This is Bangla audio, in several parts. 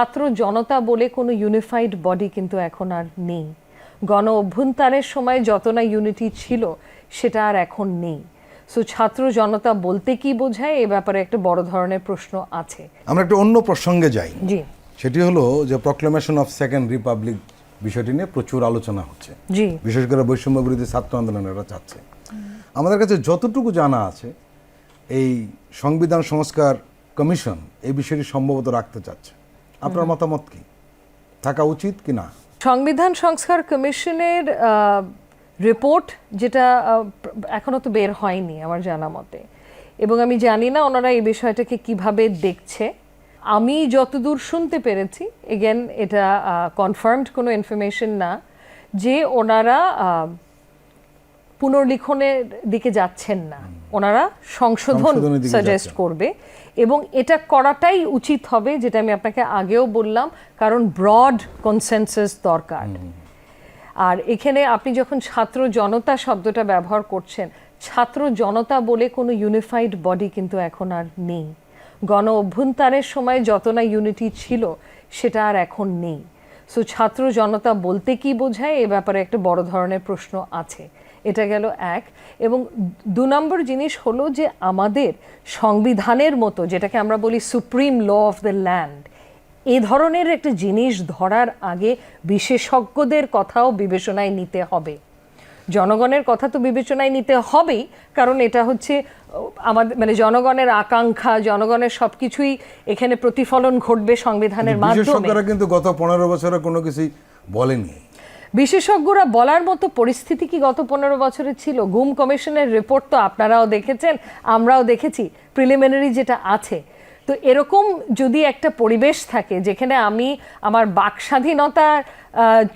ছাত্র জনতা বলে কোনো ইউনিফাইড বডি কিন্তু এখন আর নেই। গণ অভ্যুত্থানের সময় যত না ইউনিটি ছিল সেটা আর এখন নেই। সো ছাত্র জনতা বলতে কি বোঝায়? এ ব্যাপারে একটা বড় ধরনের প্রশ্ন আছে। আমরা একটা অন্য প্রসঙ্গে যাই। জি। সেটি হলো যে প্রক্লেমেশন অফ সেকেন্ড রিপাবলিক বিষয়টি নিয়ে প্রচুর আলোচনা হচ্ছে। জি। বিশেষ করে বৈষম্য বিরোধী ছাত্র আন্দোলনেরা চাচ্ছে। আমাদের কাছে যতটুকু জানা আছে এই সংবিধান সংস্কার কমিশন এই বিষয়টি সম্ভবত রাখতে চাচ্ছে। আপনার মতামত কি? থাকা উচিত কি না? সংবিধান সংস্কার কমিশনের রিপোর্ট যেটা আহ, এখনও তো বের হয়নি আমার জানা মতে। এবং আমি জানি না ওনারা এই বিষয়টাকে কীভাবে দেখছে। আমি যতদূর শুনতে পেরেছি এগেন এটা কনফার্মড কোনো ইনফরমেশন না যে ওনারা পুনর্লিখনের দিকে যাচ্ছেন না। ওনারা সংশোধন সাজেস্ট করবে এবং এটা করাটাই উচিত হবে যেটা আমি আপনাকে আগেও বললাম কারণ ব্রড কনসেনসাস দরকার। আর এখানে আপনি যখন ছাত্র জনতা শব্দটা ব্যবহার করছেন ছাত্র জনতা বলে কোনো ইউনিফাইড বডি কিন্তু এখন আর নেই। গণ অভ্যন্তরের সময় যত না ইউনিটি ছিল সেটা আর এখন নেই। সো ছাত্র জনতা বলতে কি বোঝায়? এ ব্যাপারে একটা বড় ধরনের প্রশ্ন আছে। এটা গেল এক। এবং দু নম্বর জিনিস হলো যে আমাদের সংবিধানের মতো যেটাকে আমরা বলি supreme law of the land এ ধরনের একটা জিনিস ধরার আগে বিশেষজ্ঞদের কথাও বিবেচনায় নিতে হবে। জনগণের কথা তো বিবেচনায় নিতে হবেই কারণ এটা হচ্ছে আমাদের মানে জনগণের আকাঙ্ক্ষা জনগণের সবকিছুই এখানে প্রতিফলন ঘটবে সংবিধানের মাধ্যমে। কিন্তু গত পনেরো বছরে কোনো কিছুই বলেনি। বিশেষজ্ঞরা বলার মতো পরিস্থিতি কি গত পনেরো বছরে ছিল? গুম কমিশনের রিপোর্ট তো আপনারাও দেখেছেন, আমরাও দেখেছি প্রিলিমিনারি যেটা আছে। তো এরকম যদি একটা পরিবেশ থাকে যেখানে আমি আমার বাক স্বাধীনতার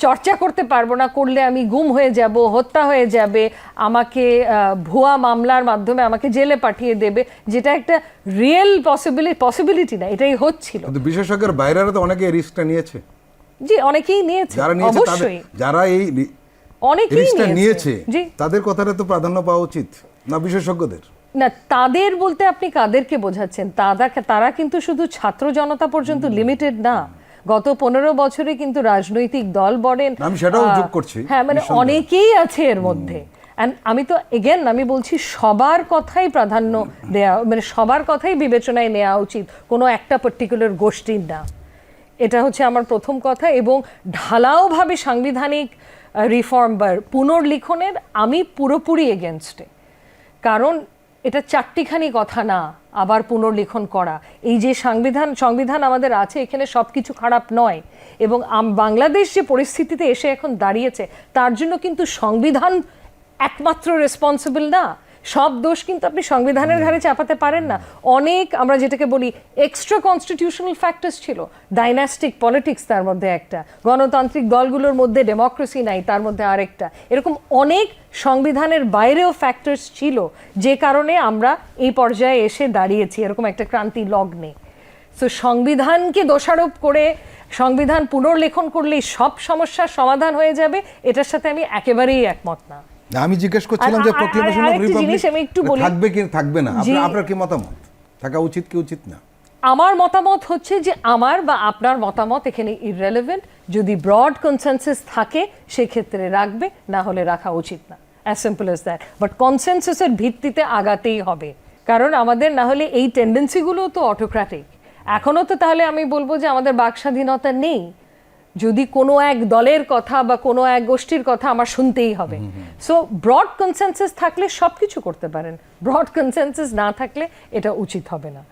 চর্চা করতে পারব না, করলে আমি গুম হয়ে যাব, হত্যা হয়ে যাবে, আমাকে ভুয়া মামলার মাধ্যমে আমাকে জেলে পাঠিয়ে দেবে, যেটা একটা রিয়েল পসিবিলিটি পসিবিলিটি না, এটাই হচ্ছিল। বিশেষজ্ঞের বাইরেরা তো অনেকে রিস্কটা নিয়েছে। জি অনেকেই নিয়েছে যারা নিয়েছে অবশ্যই। যারা এই অনেকেই নিয়েছে। তাদের কথাটা তো প্রাধান্য পাওয়া উচিত না বিশেষজ্ঞদের? না তাদের বলতে আপনি কাদেরকে বোঝাচ্ছেন? তারা তারা কিন্তু শুধু ছাত্র জনতা পর্যন্ত লিমিটেড না। গত পনেরো বছরে কিন্তু রাজনৈতিক দল বলেন আমি সেটাও যোগ করছি, হ্যাঁ মানে অনেকেই আছে এর মধ্যে। আমি তো এগেন আমি বলছি সবার কথাই প্রাধান্য দেয়া মানে সবার কথাই বিবেচনায় নেওয়া উচিত কোনো একটা পার্টিকুলার গোষ্ঠীর না। এটা হচ্ছে আমার প্রথম কথা এবং ঢালাওভাবে সাংবিধানিক রিফর্ম বা পুনর্লিখনের আমি পুরোপুরি এগেনস্টে কারণ এটা চারটিখানি কথা না, আবার পুনর্লিখন করা। এই যে সংবিধান সংবিধান আমাদের আছে, এখানে সব কিছু খারাপ নয়। এবং বাংলাদেশ যে পরিস্থিতিতে এসে এখন দাঁড়িয়েছে, তার জন্য কিন্তু সংবিধান একমাত্র রেসপন্সিবল না। সব দোষ কিন্তু আপনি সংবিধানের ঘাড়ে চাপাতে পারেন না। অনেক আমরা যেটাকে বলি এক্সট্রা কনস্টিটিউশনাল ফ্যাক্টরস ছিল। ডাইনাস্টিক পলিটিক্স তার মধ্যে একটা। গণতান্ত্রিক দলগুলোর মধ্যে ডেমোক্রেসি নাই তার মধ্যে আরেকটা। এরকম অনেক সংবিধানের বাইরেও ফ্যাক্টরস ছিল যে কারণে আমরা এই পর্যায়ে এসে দাঁড়িয়েছি এরকম একটা ক্রান্তি লগ্নে। সো সংবিধানকে দোষারোপ করে সংবিধান পুনর্লেখন করলেই সব সমস্যার সমাধান হয়ে যাবে এটার সাথে আমি একেবারেই একমত না না, আমি জিজ্ঞেস করছিলাম যে প্রক্লেমেশন অফ বলি। থাকবে কি থাকবে না। আপনার আপনার কি মতামত? থাকা উচিত কি উচিত না? আমার মতামত হচ্ছে যে আমার বা আপনার মতামত এখানে ইররেলেভেন্ট যদি ব্রড কনসেনসাস থাকে সেক্ষেত্রে রাখবে না হলে রাখা উচিত না। As simple as that but কনসেনসাসের ভিত্তিতে আগাতেই হবে। কারণ আমাদের না হলে এই টেন্ডেন্সিগুলো তো অটোক্র্যাটিক এখনও তো তাহলে আমি বলব যে আমাদের বাক স্বাধীনতা নেই। যদি কোনো এক দলের কথা বা কোনো এক গোষ্ঠীর কথা আমার শুনতেই হবে। সো ব্রড কনসেন্সাস থাকলে সব কিছু করতে পারেন। ব্রড কনসেন্সাস না থাকলে এটা উচিত হবে না।